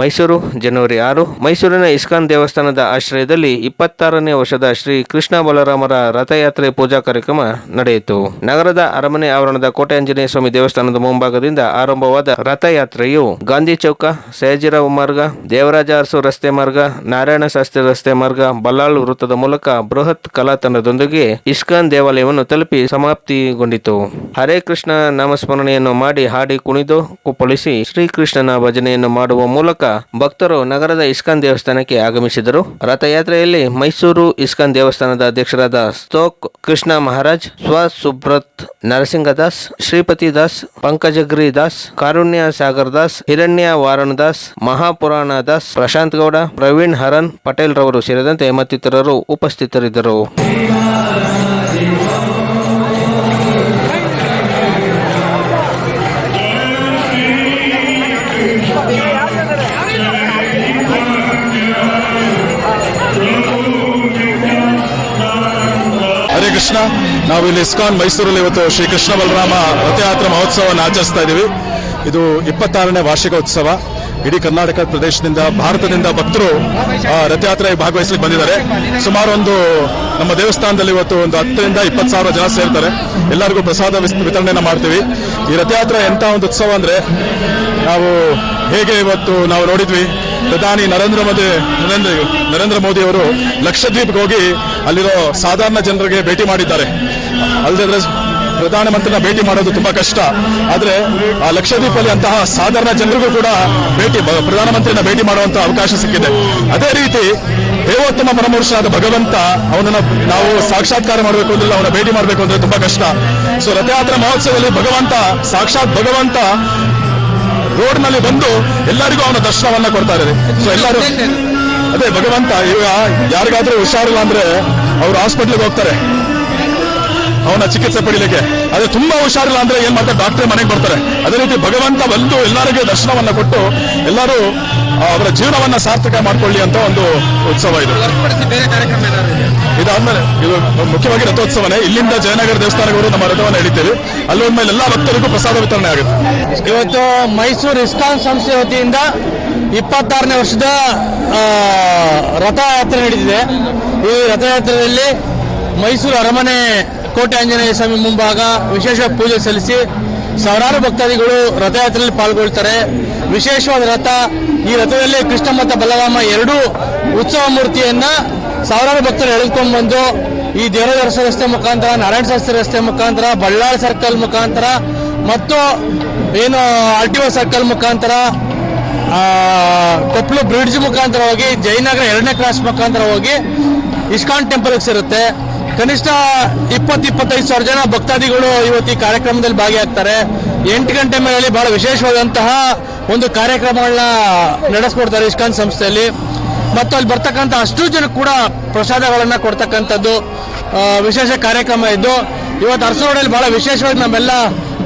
ಮೈಸೂರು, ಜನವರಿ ಆರು, ಮೈಸೂರಿನ ಇಸ್ಕಾನ್ ದೇವಸ್ಥಾನದ ಆಶ್ರಯದಲ್ಲಿ ಇಪ್ಪತ್ತಾರನೇ ವರ್ಷದ ಶ್ರೀ ಕೃಷ್ಣ ಬಲರಾಮರ ರಥಯಾತ್ರೆ ಪೂಜಾ ಕಾರ್ಯಕ್ರಮ ನಡೆಯಿತು. ನಗರದ ಅರಮನೆ ಆವರಣದ ಕೋಟೆ ಆಂಜನೇಯ ಸ್ವಾಮಿ ದೇವಸ್ಥಾನದ ಮುಂಭಾಗದಿಂದ ಆರಂಭವಾದ ರಥಯಾತ್ರೆಯು ಗಾಂಧಿ ಚೌಕ ಸಯಾಜಿರಾವ್ ಮಾರ್ಗ, ದೇವರಾಜ ಅರಸು ರಸ್ತೆ ಮಾರ್ಗ, ನಾರಾಯಣ ಶಾಸ್ತ್ರಿ ರಸ್ತೆ ಮಾರ್ಗ, ಬಲ್ಲಾಳು ವೃತ್ತದ ಮೂಲಕ ಬೃಹತ್ ಕಲಾತಂಡದೊಂದಿಗೆ ಇಸ್ಕಾನ್ ದೇವಾಲಯವನ್ನು ತಲುಪಿ ಸಮಾಪ್ತಿಗೊಂಡಿತು. ಹರೇ ಕೃಷ್ಣ ನಾಮಸ್ಮರಣೆಯನ್ನು ಮಾಡಿ ಹಾಡಿ ಕುಣಿದು ಕುಪ್ಪಳಿಸಿ ಶ್ರೀಕೃಷ್ಣನ ಭಜನೆಯನ್ನು ಮಾಡುವ ಮೂಲಕ ಭಕ್ತರು ನಗರದ ಇಸ್ಕಾನ್ ದೇವಸ್ಥಾನಕ್ಕೆ ಆಗಮಿಸಿದರು. ರಥಯಾತ್ರೆಯಲ್ಲಿ ಮೈಸೂರು ಇಸ್ಕಾನ್ ದೇವಸ್ಥಾನದ ಅಧ್ಯಕ್ಷರಾದ ಸ್ತೋಕ್ ಕೃಷ್ಣ ಮಹಾರಾಜ್ ಸ್ವಸುಬ್ರತ್ ನರಸಿಂಗದಾಸ್ ಶ್ರೀಪತಿ ದಾಸ್, ಪಂಕಜಗ್ರಿ ದಾಸ್, ಕಾರುಣ್ಯ ಸಾಗರ್ ದಾಸ್, ಹಿರಣ್ಯ ವಾರಣ ದಾಸ್, ಮಹಾಪುರಾಣ ದಾಸ್, ಪ್ರಶಾಂತ್ ಗೌಡ, ಪ್ರವೀಣ್ ಹರನ್ ಪಟೇಲ್ ರವರು ಸೇರಿದಂತೆ ಮತ್ತಿತರರು ಉಪಸ್ಥಿತರಿದ್ದರು. ಹರೇ ಕೃಷ್ಣ ನಾವು ಇಲ್ಲಿ ಇಸ್ಕಾನ್ ಮೈಸೂರಲ್ಲಿ ಇವತ್ತು ಶ್ರೀ ಕೃಷ್ಣ ಬಲರಾಮ ರಥಯಾತ್ರಾ ಮಹೋತ್ಸವವನ್ನು ಆಚರಿಸ್ತಾ ಇದ್ದೀವಿ. ಇದು ಇಪ್ಪತ್ತಾರನೇ ವಾರ್ಷಿಕ ಉತ್ಸವ ಇಡೀ ಕರ್ನಾಟಕ ಪ್ರದೇಶದಿಂದ ಭಾರತದಿಂದ ಭಕ್ತರು ಆ, ರಥಯಾತ್ರೆಗೆ ಭಾಗವಹಿಸಲಿಕ್ಕೆ ಬಂದಿದ್ದಾರೆ. ಸುಮಾರು ಒಂದು ನಮ್ಮ ದೇವಸ್ಥಾನದಲ್ಲಿ ಇವತ್ತು ಒಂದು ಹತ್ತರಿಂದ ಇಪ್ಪತ್ತು ಸಾವಿರ ಜನ ಸೇರ್ತಾರೆ. ಎಲ್ಲರಿಗೂ ಪ್ರಸಾದ ವಿತರಣೆಯನ್ನ ಮಾಡ್ತೀವಿ. ಈ ರಥಯಾತ್ರೆ ಎಂಥ ಒಂದು ಉತ್ಸವ ಅಂದರೆ ನಾವು ಹೇಗೆ ಇವತ್ತು ನಾವು ನೋಡಿದ್ವಿ. ಪ್ರಧಾನಿ ನರೇಂದ್ರ ಮೋದಿ, ನರೇಂದ್ರ ನರೇಂದ್ರ ಮೋದಿ ಅವರು ಲಕ್ಷದ್ವೀಪ್ಗೆ ಹೋಗಿ ಅಲ್ಲಿರೋ ಸಾಧಾರಣ ಜನರಿಗೆ ಭೇಟಿ ಮಾಡಿದ್ದಾರೆ. ಅಲ್ಲದೆ ಪ್ರಧಾನಮಂತ್ರಿನ ಭೇಟಿ ಮಾಡೋದು ತುಂಬಾ ಕಷ್ಟ. ಆದ್ರೆ ಆ ಲಕ್ಷದ್ವೀಪಲ್ಲಿ ಅಂತಹ ಸಾಧಾರಣ ಜನರಿಗೂ ಕೂಡ ಭೇಟಿ ಪ್ರಧಾನಮಂತ್ರಿನ ಭೇಟಿ ಮಾಡುವಂತಹ ಅವಕಾಶ ಸಿಕ್ಕಿದೆ. ಅದೇ ರೀತಿ ದೇವೋತ್ತಮ ಪರಮರುಷನಾದ ಭಗವಂತ ಅವನನ್ನ ನಾವು ಸಾಕ್ಷಾತ್ಕಾರ ಮಾಡಬೇಕು ಅಂದ್ರೆ ಅವನ ಭೇಟಿ ಮಾಡಬೇಕು ಅಂದ್ರೆ ತುಂಬಾ ಕಷ್ಟ. ಸೊ ರಥಯಾತ್ರಾ ಮಹೋತ್ಸವದಲ್ಲಿ ಭಗವಂತ, ಸಾಕ್ಷಾತ್ ಭಗವಂತ ರೋಡ್ನಲ್ಲಿ ಬಂದು ಎಲ್ಲರಿಗೂ ಅವನ ದರ್ಶನವನ್ನ ಕೊಡ್ತಾ ಇದ್ದಾರೆ. ಸೊ ಎಲ್ಲರೂ ಅದೇ ಭಗವಂತ ಈಗ ಯಾರಿಗಾದ್ರೂ ಹುಷಾರಿಲ್ಲ ಅಂದ್ರೆ ಅವ್ರು ಹಾಸ್ಪಿಟ್ಲಿಗೆ ಹೋಗ್ತಾರೆ. ಅವನ ಚಿಕಿತ್ಸೆ ಪಡಿಲಿಕ್ಕೆ. ಅದೇ ತುಂಬಾ ಹುಷಾರಿಲ್ಲ ಅಂದ್ರೆ ಏನ್ ಮಾಡ್ತಾರೆ? ಡಾಕ್ಟರ್ ಮನೆಗೆ ಬರ್ತಾರೆ. ಅದೇ ರೀತಿ ಭಗವಂತ ಬಂದು ಎಲ್ಲರಿಗೂ ದರ್ಶನವನ್ನ ಕೊಟ್ಟು ಎಲ್ಲರೂ ಅವರ ಜೀವನವನ್ನ ಸಾರ್ಥಕ ಮಾಡ್ಕೊಳ್ಳಿ ಅಂತ ಒಂದು ಉತ್ಸವ ಇದು. ಇದಾದ್ಮೇಲೆ ಇದು ಮುಖ್ಯವಾಗಿ ರಥೋತ್ಸವನೇ. ಇಲ್ಲಿಂದ ಜಯನಗರ ದೇವಸ್ಥಾನಗಳು ನಮ್ಮ ರಥವನ್ನು ಎಳಿತೇವೆ. ಅಲ್ಲೊಂದ್ಮೇಲೆ ಎಲ್ಲಾ ಭಕ್ತರಿಗೂ ಪ್ರಸಾದ ವಿತರಣೆ ಆಗುತ್ತೆ. ಇವತ್ತು ಮೈಸೂರು ಇಸ್ಕಾನ್ ಸಂಸ್ಥೆ ವತಿಯಿಂದ ಇಪ್ಪತ್ತಾರನೇ ವರ್ಷದ ರಥಯಾತ್ರೆ ನಡೆದಿದೆ. ಈ ರಥಯಾತ್ರೆಯಲ್ಲಿ ಮೈಸೂರು ಅರಮನೆ ಕೋಟೆ ಆಂಜನೇಯ ಸ್ವಾಮಿ ಮುಂಭಾಗ ವಿಶೇಷ ಪೂಜೆ ಸಲ್ಲಿಸಿ ಸಾವಿರಾರು ಭಕ್ತಾದಿಗಳು ರಥಯಾತ್ರೆಯಲ್ಲಿ ಪಾಲ್ಗೊಳ್ತಾರೆ. ವಿಶೇಷವಾದ ರಥ, ಈ ರಥದಲ್ಲಿ ಕೃಷ್ಣ ಮತ್ತು ಬಲರಾಮ ಎರಡೂ ಉತ್ಸವ ಮೂರ್ತಿಯನ್ನ ಸಾವಿರಾರು ಭಕ್ತರು ಎಳೆದುಕೊಂಡು ಬಂದು ಈ ದೇವರದರ್ಶ ರಸ್ತೆ ಮುಖಾಂತರ, ನಾರಾಯಣ ಶಾಸ್ತ್ರಿ ರಸ್ತೆ ಮುಖಾಂತರ, ಬಳ್ಳಾರಿ ಸರ್ಕಲ್ ಮುಖಾಂತರ ಮತ್ತು ಏನು ಆರ್ ಟಿ ಒ ಸರ್ಕಲ್ ಮುಖಾಂತರ ಕೊಪ್ಪಳು ಬ್ರಿಡ್ಜ್ ಮುಖಾಂತರ ಹೋಗಿ ಜಯನಗರ ಎರಡನೇ ಕ್ರಾಸ್ ಮುಖಾಂತರ ಹೋಗಿ ಇಸ್ಕಾನ್ ಟೆಂಪಲ್ಗೆ ಸೇರುತ್ತೆ. ಕನಿಷ್ಠ ಇಪ್ಪತ್ತು, ಇಪ್ಪತ್ತೈದು ಸಾವಿರ ಜನ ಭಕ್ತಾದಿಗಳು ಇವತ್ತು ಈ ಕಾರ್ಯಕ್ರಮದಲ್ಲಿ ಭಾಗಿಯಾಗ್ತಾರೆ. ಎಂಟು ಗಂಟೆ ಮೇಲೆ ಬಹಳ ವಿಶೇಷವಾದಂತಹ ಒಂದು ಕಾರ್ಯಕ್ರಮಗಳನ್ನ ನಡೆಸ್ಕೊಡ್ತಾರೆ ಇಸ್ಕಾನ್ ಸಂಸ್ಥೆಯಲ್ಲಿ. ಮತ್ತು ಅಲ್ಲಿ ಬರ್ತಕ್ಕಂಥ ಅಷ್ಟು ಜನ ಕೂಡ ಪ್ರಸಾದಗಳನ್ನು ಕೊಡ್ತಕ್ಕಂಥದ್ದು ವಿಶೇಷ ಕಾರ್ಯಕ್ರಮ ಇದ್ದು ಇವತ್ತು ಅರಸೋಡಲ್ಲಿ ಬಹಳ ವಿಶೇಷವಾಗಿ ನಮ್ಮೆಲ್ಲ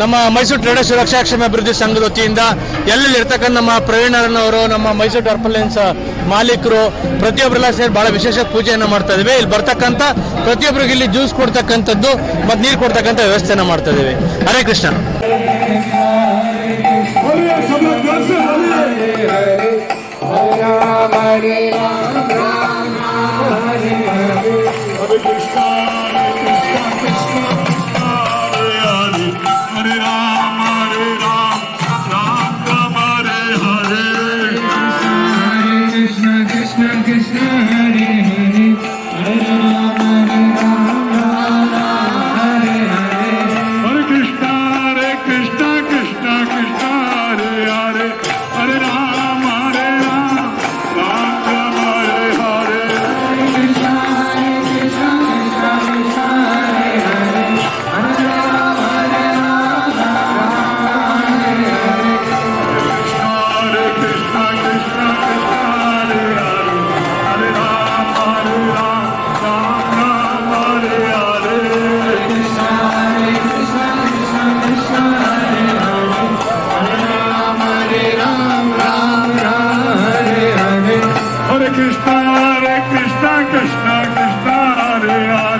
ನಮ್ಮ ಮೈಸೂರು ಟ್ರೇಡರ್ ಸುರಕ್ಷಾ ಕ್ಷೇಮ ಅಭಿವೃದ್ಧಿ ಸಂಘದ ವತಿಯಿಂದ ಎಲ್ಲೆಲ್ಲಿ ಇರ್ತಕ್ಕಂಥ ನಮ್ಮ ಪ್ರವೀಣರನ್ನವರು ನಮ್ಮ ಮೈಸೂರು ಟರ್ಪಲೆನ್ಸ್ ಮಾಲೀಕರು, ಪ್ರತಿಯೊಬ್ಬರೆಲ್ಲ ಸೇರಿ ಬಹಳ ವಿಶೇಷ ಪೂಜೆಯನ್ನು ಮಾಡ್ತಾ ಇದ್ದೀವಿ. ಇಲ್ಲಿ ಬರ್ತಕ್ಕಂಥ ಪ್ರತಿಯೊಬ್ಬರಿಗೆ ಇಲ್ಲಿ ಜ್ಯೂಸ್ ಕೊಡ್ತಕ್ಕಂಥದ್ದು ಮತ್ತು ನೀರು ಕೊಡ್ತಕ್ಕಂಥ ವ್ಯವಸ್ಥೆಯನ್ನು ಮಾಡ್ತಾ ಇದ್ದೀವಿ. ಹರೇ ಕೃಷ್ಣ. Hare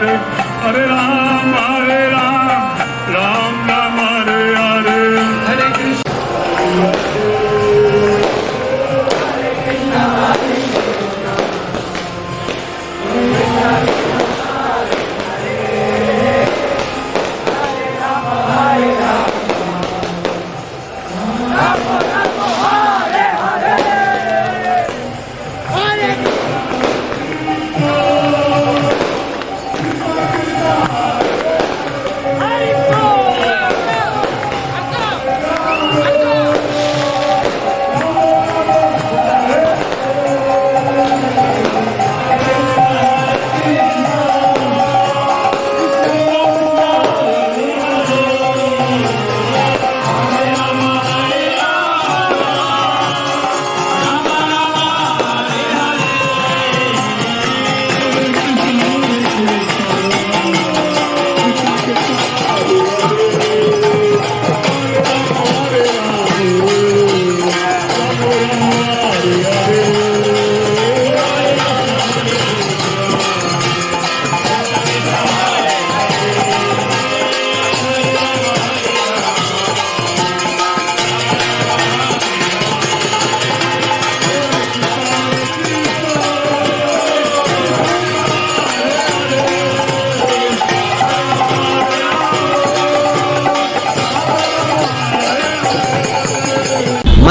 અરે રામ હરે